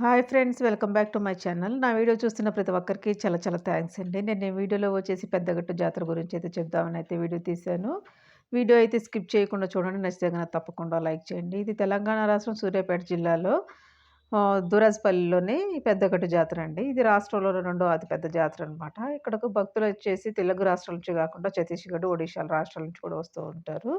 Hi friends welcome back to my channel. నా video చూస్తున్న ప్రతి ఒక్కరికి చాలా చాలా థ్యాంక్స్ అండి. నేను వీడియోలో వచ్చేసి పెద్దగట్టు జాతర గురించి అయితే చెప్దామని అయితే వీడియో తీశాను. వీడియో అయితే స్కిప్ చేయకుండా చూడండి. నచ్చితే కనుక తప్పకుండా లైక్ చేయండి. ఇది తెలంగాణ రాష్ట్రం సూర్యాపేట జిల్లాలో దురాజ్పల్లిలోని పెద్దగట్టు జాతర అండి. ఇది రాష్ట్రంలో రెండో అతిపెద్ద జాతర అనమాట ఇక్కడకు భక్తులు వచ్చేసి తెలుగు రాష్ట్రాల నుంచి కాకుండా ఛత్తీస్గఢ్ ఒడిశాల రాష్ట్రాల నుంచి కూడా వస్తూ ఉంటారు.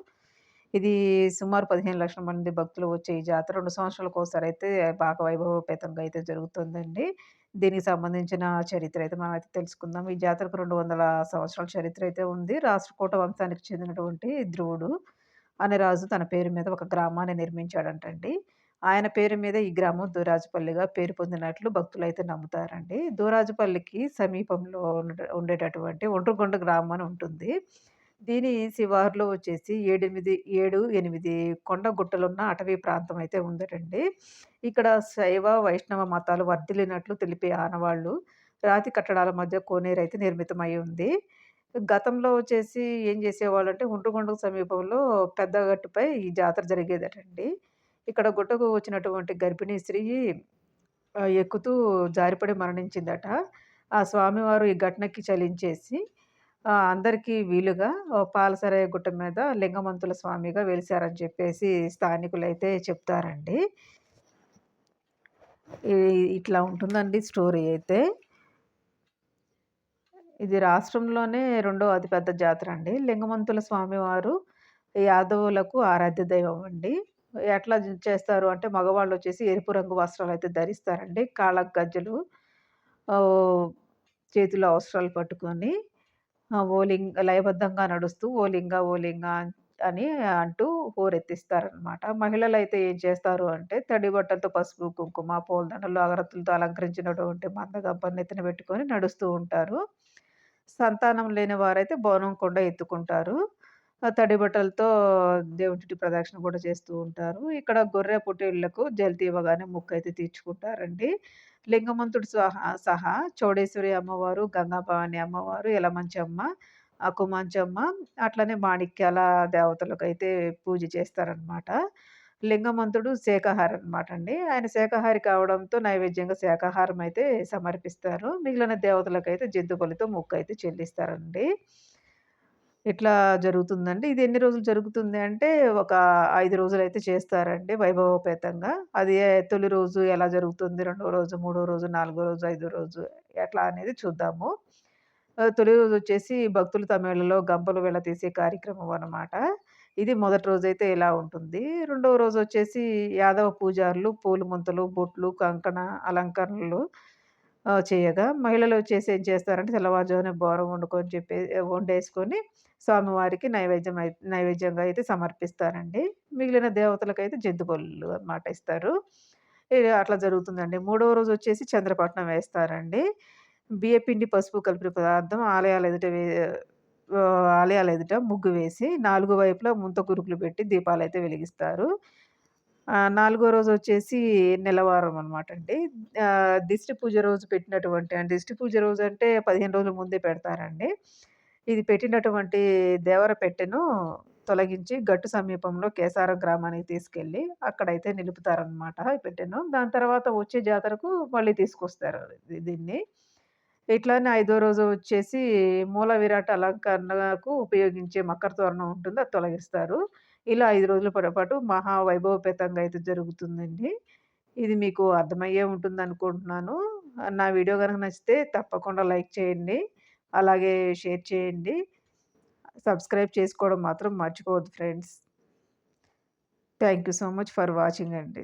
ఇది సుమారు పదిహేను లక్షల మంది భక్తులు వచ్చే ఈ జాతర రెండు సంవత్సరాలకు ఒకసారి అయితే బాగా వైభవపేతంగా అయితే జరుగుతుందండి. దీనికి సంబంధించిన చరిత్ర అయితే మనం అయితే తెలుసుకుందాం. ఈ జాతరకు రెండు వందల సంవత్సరాల చరిత్ర అయితే ఉంది. రాష్ట్రకూట వంశానికి చెందినటువంటి ధ్రువుడు అనే రాజు తన పేరు మీద ఒక గ్రామాన్ని నిర్మించాడంటండి. ఆయన పేరు మీద ఈ గ్రామం దూరాజుపల్లిగా పేరు పొందినట్లు భక్తులు అయితే నమ్ముతారండి. దూరాజుపల్లికి సమీపంలో ఉండేటటువంటి ఒండ్రుగొండ గ్రామం అని ఉంటుంది. దీని శివార్లో వచ్చేసి ఏడెనిమిది ఏడు ఎనిమిది కొండ గుట్టలున్న అటవీ ప్రాంతం అయితే ఉందటండి. ఇక్కడ శైవ వైష్ణవ మతాలు వర్ధిల్లినట్లు తెలిపే ఆనవాళ్ళు రాతి కట్టడాల మధ్య కోనేరు అయితే నిర్మితమై ఉంది. గతంలో వచ్చేసి ఏం చేసేవాళ్ళు అంటే ఉంటుగొండకు సమీపంలో పెద్దగట్టుపై ఈ జాతర జరిగేదటండి. ఇక్కడ గుట్టకు వచ్చినటువంటి గర్భిణీ స్త్రీ ఎక్కుతూ జారిపడి మరణించిందట. ఆ స్వామివారు ఈ ఘటనకి చలించేసి అందరికీ వీలుగా పాలసరాయ గుట్ట మీద లింగమంతుల స్వామిగా వెలిసారని చెప్పేసి స్థానికులైతే చెప్తారండి. ఇట్లా ఉంటుందండి స్టోరీ అయితే. ఇది రాష్ట్రంలోనే రెండో అతిపెద్ద జాతర అండి. లింగమంతుల స్వామివారు యాదవులకు ఆరాధ్య దైవం అండి. ఎట్లా చేస్తారు అంటే మగవాళ్ళు వచ్చేసి ఎరుపు రంగు వస్త్రాలు అయితే ధరిస్తారండి. కాళ్ళకు గజ్జలు చేతిలో అవసరాలు పట్టుకొని ఓలింగ్ లయబద్ధంగా నడుస్తూ ఓలింగ ఓలింగ అని అంటూ హోరెత్తిస్తారనమాట. మహిళలు అయితే ఏం చేస్తారు అంటే తడి బట్టలతో పసుపు, కుంకుమ, పూలదండలు, అగరత్తులతో అలంకరించినటువంటి మందగంప నెత్తిన పెట్టుకొని నడుస్తూ ఉంటారు. సంతానం లేని వారైతే బోనం కొండ ఎత్తుకుంటారు. తడి బట్టలతో దేవుడి ప్రదక్షిణ కూడా చేస్తూ ఉంటారు. ఇక్కడ గొర్రె పుట్టిళ్ళకు జల్తి ఇవ్వగానే మొక్కయితే తీర్చుకుంటారండి. లింగమంతుడు సహా సహా చౌడేశ్వరి అమ్మవారు, గంగాభవాని అమ్మవారు, ఎలమంచమ్మ కుమంచమ్మ అట్లనే మాణిక్యాల దేవతలకైతే పూజ చేస్తారనమాట. లింగమంతుడు శాఖాహారి అనమాట అండి. ఆయన శాకాహారి కావడంతో నైవేద్యంగా శాఖాహారం అయితే సమర్పిస్తారు. మిగిలిన దేవతలకైతే జంతు బలితో మొక్కయితే చెల్లిస్తారండి. ఇట్లా జరుగుతుందండి. ఇది ఎన్ని రోజులు జరుగుతుంది అంటే, ఒక ఐదు రోజులు అయితే చేస్తారండి వైభవోపేతంగా. అది తొలి రోజు ఎలా జరుగుతుంది, రెండో రోజు, మూడో రోజు, నాలుగో రోజు, ఐదో రోజు ఎట్లా అనేది చూద్దాము. తొలి రోజు వచ్చేసి భక్తులు తమిళలో గంపలు గంపలు తీసే కార్యక్రమం అనమాట. ఇది మొదటి రోజైతే ఇలా ఉంటుంది. రెండవ రోజు వచ్చేసి యాదవ పూజారులు పూలు ముంతలు, బొట్లు, కంకణ అలంకరణలు చేయగా, మహిళలు వచ్చేసి ఏం చేస్తారంటే తెల్లవారుజామున బోరం వండుకొని చెప్పి వండేసుకొని స్వామివారికి నైవేద్యం అయితే నైవేద్యంగా అయితే సమర్పిస్తారండి. మిగిలిన దేవతలకైతే జంతుబలులు అన్నమాట ఇస్తారు. ఇది అట్లా జరుగుతుందండి. మూడవ రోజు వచ్చేసి చంద్రపట్నం వేస్తారండి. బియ్యపిండి, పసుపు కలిపిన పదార్థం ఆలయాల ఎదుట వే ఆలయాల ఎదుట ముగ్గు వేసి నాలుగు వైపులా ముంత కురుకులు పెట్టి దీపాలు అయితే వెలిగిస్తారు. నాలుగో రోజు వచ్చేసి నెలవారం అనమాట అండి. దిష్టి పూజ రోజు పెట్టినటువంటి దిష్టి పూజ రోజు అంటే పదిహేను రోజుల ముందే పెడతారండి. ఇది పెట్టినటువంటి దేవర పెట్టెను తొలగించి గట్టు సమీపంలో కేసారం గ్రామానికి తీసుకెళ్ళి అక్కడైతే నిలుపుతారనమాట ఈ పెట్టెను. దాని తర్వాత వచ్చే జాతరకు మళ్ళీ తీసుకొస్తారు దీన్ని. ఇట్లానే ఐదో రోజు వచ్చేసి మూల విరాట్ అలంకరణకు ఉపయోగించే మకర తోరణం ఉంటుంది. అది తొలగిస్తారు. ఇలా ఐదు రోజుల పొరపాటు మహా వైభవపేతంగా అయితే జరుగుతుందండి. ఇది మీకు అర్థమయ్యే ఉంటుంది అనుకుంటున్నాను నా వీడియో కనుక నచ్చితే తప్పకుండా లైక్ చేయండి. అలాగే షేర్ చేయండి. సబ్స్క్రైబ్ చేసుకోవడం మాత్రం మర్చిపోవద్దు friends. Thank you so much for watching అండి.